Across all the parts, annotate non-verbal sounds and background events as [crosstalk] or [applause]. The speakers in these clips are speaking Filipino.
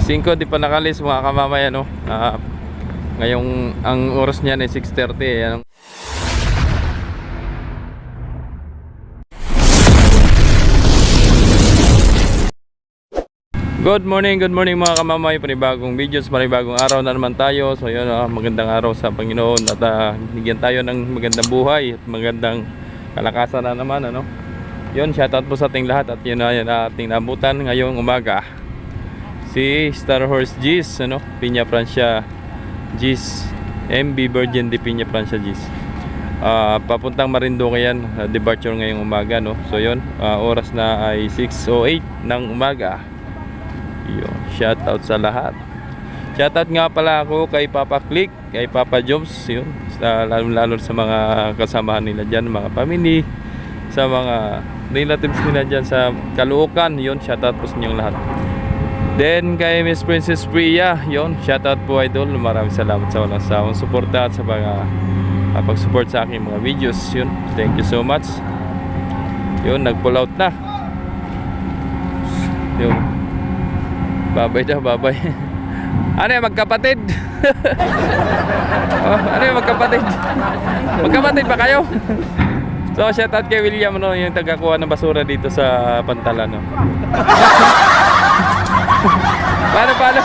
5 di pa nakalis mga kamamay ano. Ah, ngayong ang oras niyan ay 6:30 eh. Anong- Good morning, good morning mga kamamay. Panibagong videos, panibagong araw na naman tayo. So yun, ah, magandang araw sa Panginoon at bigyan tayo ng magandang buhay at magandang kalakasan na naman ano. Yun, shoutout po sa ating lahat at yun na na ating nabutan ngayong umaga. Si Star Horse Gis, ano, Piña Francia Gis, MB Virgin de Piña Francia Gis. Ah, papuntang Marinduque yan, ah, departure ngayong umaga no. So yun, ah, oras na ay 6:08 ng umaga. Yun, shoutout sa lahat. Shoutout nga pala ako kay Papa Click, kay Papa Jobs, yun. Sa, lalo, lalo sa mga kasamahan nila dyan, mga family, sa mga relatives nila dyan sa Caloocan, yun. Shoutout po sa inyong lahat. Then kay Miss Princess Priya, yun. Shoutout po idol. Maraming salamat sa walang sawang suporta at sa mga uh, pag-support sa aking mga videos. Yun. Thank you so much. Yun, nag-pull out na. Yun. Babay daw, babay. [laughs] ano yan, magkapatid? [laughs] oh, ano yan, magkapatid? Magkapatid ba kayo? so, shoutout kay William, no, yung tagakuha ng basura dito sa Pantalan. [laughs] No? paano, paano?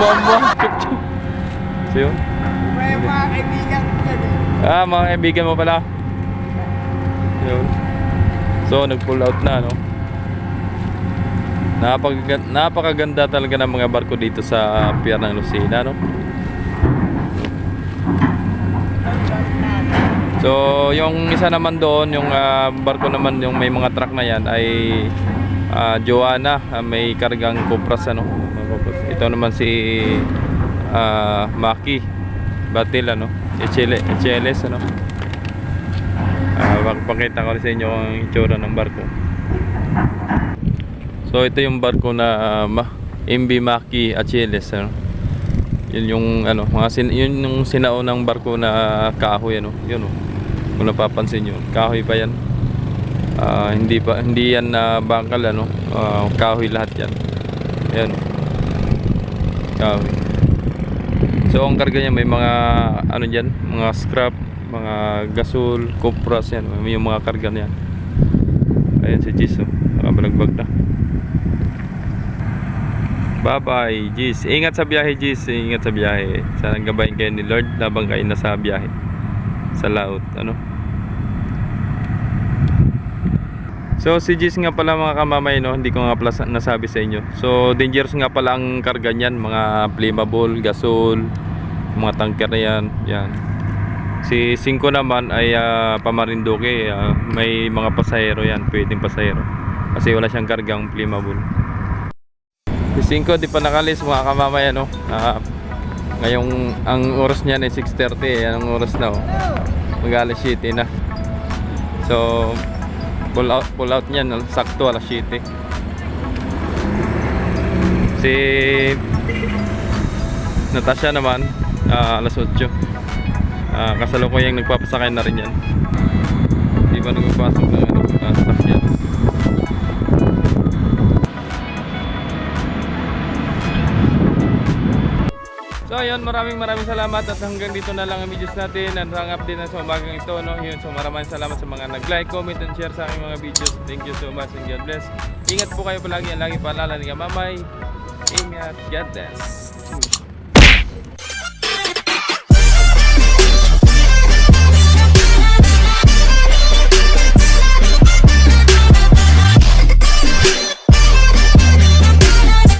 Mama. so, yun. May mga kaibigan ko. Ah, mga kaibigan mo pala. Yun. So, nag-pull out na, no? Napakaganda, napakaganda talaga ng mga barko dito sa pier ng Lucena, no? So, yung isa naman doon, yung ah, barko naman, yung may mga truck na yan ay ah, Joanna, ah, may kargang kupras, ano? Ito naman si ah, Maki Batil, ano? HL, HLS, ano? Ah, pakita ko sa inyo ang itsura ng barko. So ito yung barko na uh, MB Maki Achilles ano. Yun yung ano, mga sin yun yung sinaunang barko na kahoy ano. Yun oh. Kung napapansin niyo, kahoy pa yan. Ah, hindi pa hindi yan na bakal ano. Ah, kahoy lahat yan. Ayan. oh. Kahoy. So ang karga niya may mga ano diyan, mga scrap, mga gasol, kupras yan, may yung mga karga niyan. Ayan si Jis oh. Nakabalagbag na. Bye-bye, Jis. Ingat sa biyahe, Jis. Ingat sa biyahe. Sana gabayin kayo ni Lord habang kayo nasa biyahe. Sa laut, ano? So, si Jis nga pala mga kamamay, no? Hindi ko nga pala sa- nasabi sa inyo. So, dangerous nga pala ang karga niyan. Mga flammable, gasol, mga tanker na yan. Yan. Si 5 naman ay ah, pamarindoke. ah, may mga pasahero yan. Pwedeng pasahero. Kasi wala siyang kargang flammable. Si 5 di pa nakalis mga kamamay ano. Ah, ngayong ang oras niyan ay 6:30 eh. Anong oras na oh? Mag-alas 7 na. So pull out pull out niyan sakto alas 7. Si Natasha naman ah, alas 8. Ah, kasalukuyang nagpapasakay na rin yan. Di ba nagpapasok ng ano. So ayun, maraming maraming salamat at hanggang dito na lang ang videos natin and hang up din na sa umagang ito no. Yun, so maraming salamat sa mga nag-like, comment and share sa aking mga videos. Thank you so much and God bless. Ingat po kayo palagi, ang lagi paalala ni Kamamay. Ingat, God bless.